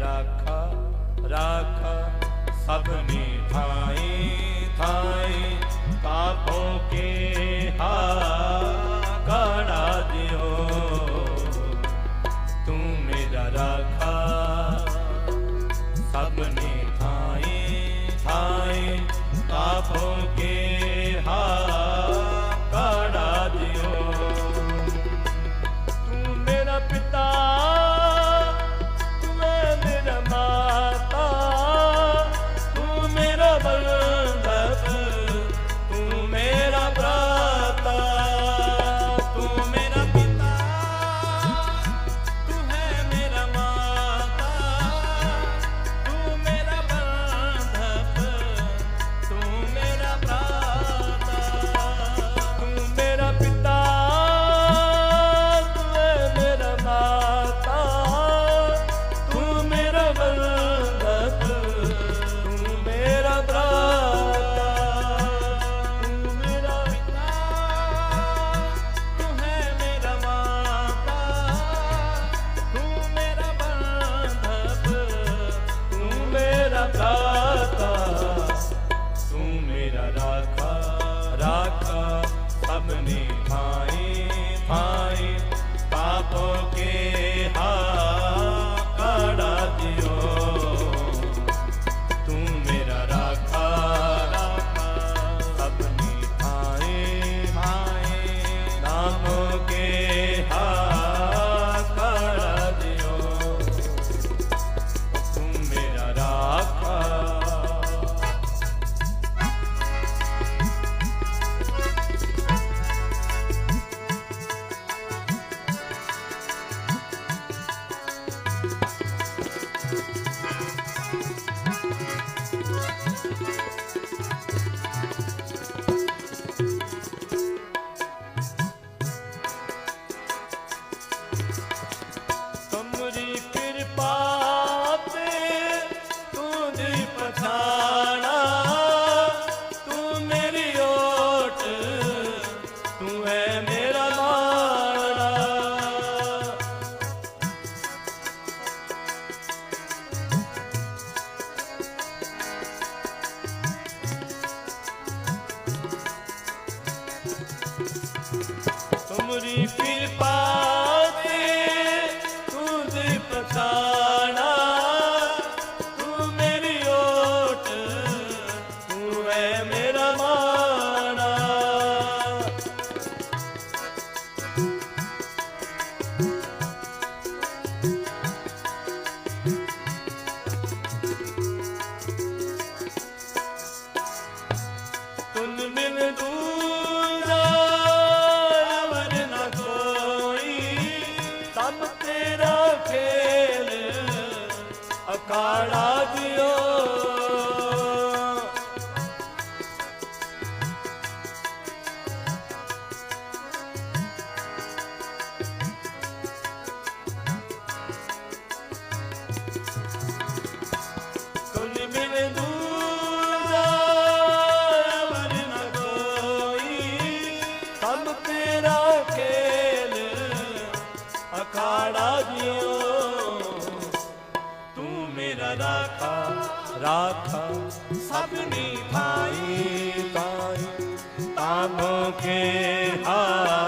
ਰਾਖਾ ਰਾਖਾ ਸਭਨੇ ਥਾਏ ਥਾਏ ਕਾਪੋ ਕੇ ਹਾਰ। time. કાળા દિયો মুখে হা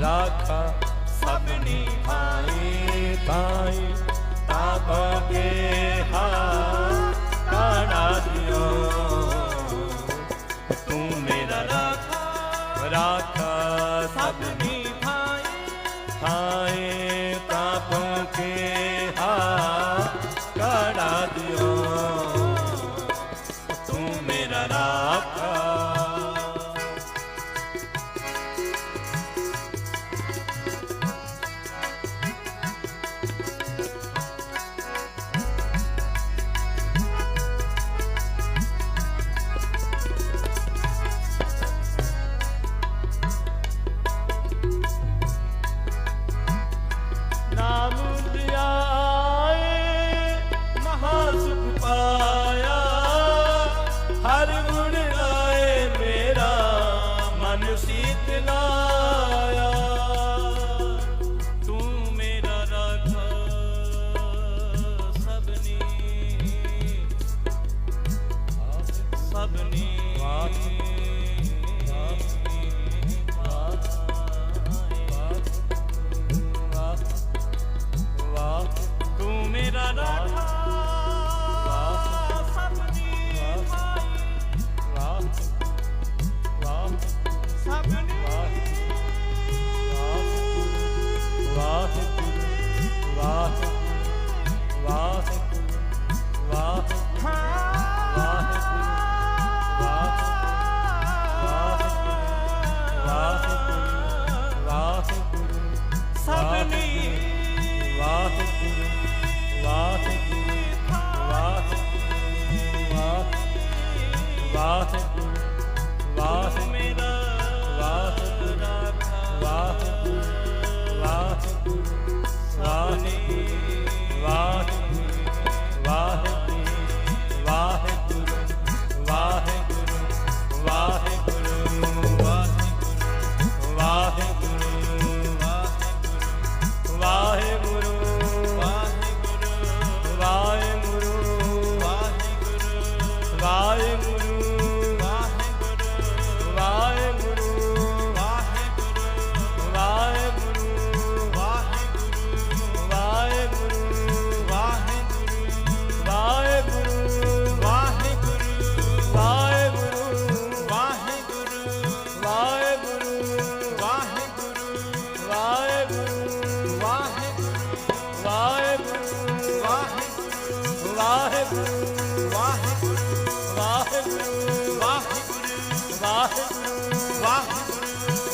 ਰਾਖਾ ਸਭਨੀ ਭਾਈ ਥਾਈ ਤਾਪ ਕੇ ਹਾ ਕਾਣਾ ਦਿਓ। ਤੂੰ ਮੇਰਾ ਰਾਖਾ ਰਾਖਾ ਸਭਨੀ ਭਾਈ ਥਾਈ ਤਾਪ ਕੇ ਹਾ ਕਾਣਾ ਦਿਓ। अपनी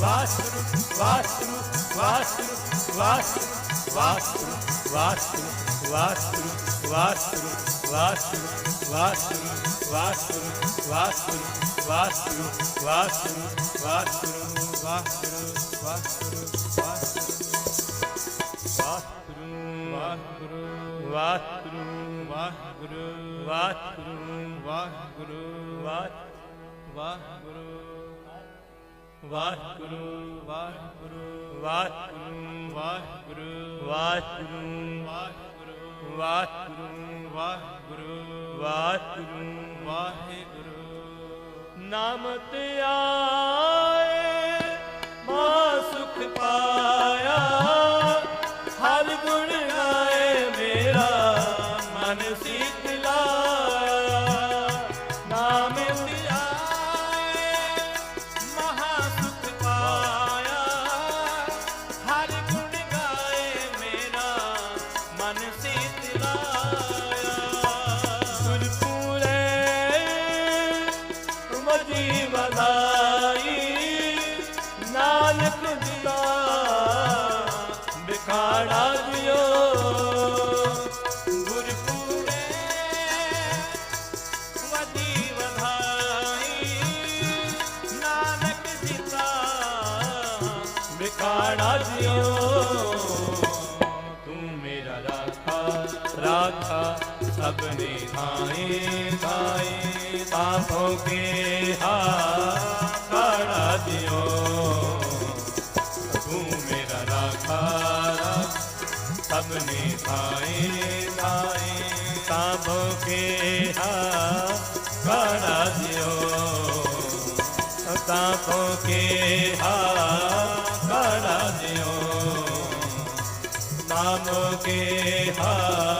ਵਾਸਤੂ ਵਾਸਤੂ ਵਾਸਤੂ ਵਾਸਤੂ ਵਾਸਤੂ ਵਾਸਤੂ ਵਾਸਤੂ ਵਾਸਤੂ ਵਾਸਤੂ ਵਾਸਤੂ ਵਾਸਤੂ ਵਾਸਤੂ ਵਾਸਤੂ ਵਾਸਤੂ ਵਾਸਤੂ ਵਾਸਤੂ ਵਾਸਤੂ ਵਾਹਿਗੁਰੂ ਵਾਹਿਗੁਰੂ ਵਾਹਿਗੁਰੂ ਵਾਹਿਗੁਰੂ ਵਾਹਿਗੁਰੂ ਵਾਹਿਗੁਰੂ ਨਾਮ ਤੇ ਆਏ ਜੀ ਵਧਾਈ। ਨਾਨਕ ਜੀ ਸਭਨੇ ਥਾਏ ਥਾਏ ਤਾਪੋ ਕੇ ਹਾ ਕਾੜਾ ਦਿਓ। ਤੂੰ ਮੇਰਾ ਰਾਖਾ ਰਾਖਾ ਸਭਨੇ ਥਾਏ ਥਾਏ ਤਾਪੋ ਕੇ ਹਾ ਕਾੜਾ ਦਿਓ। ਤਾਪੋ ਕੇ ਹਾ ਕਾੜਾ ਦਿਓ। ਨਾਮ ਕੇ ਹਾ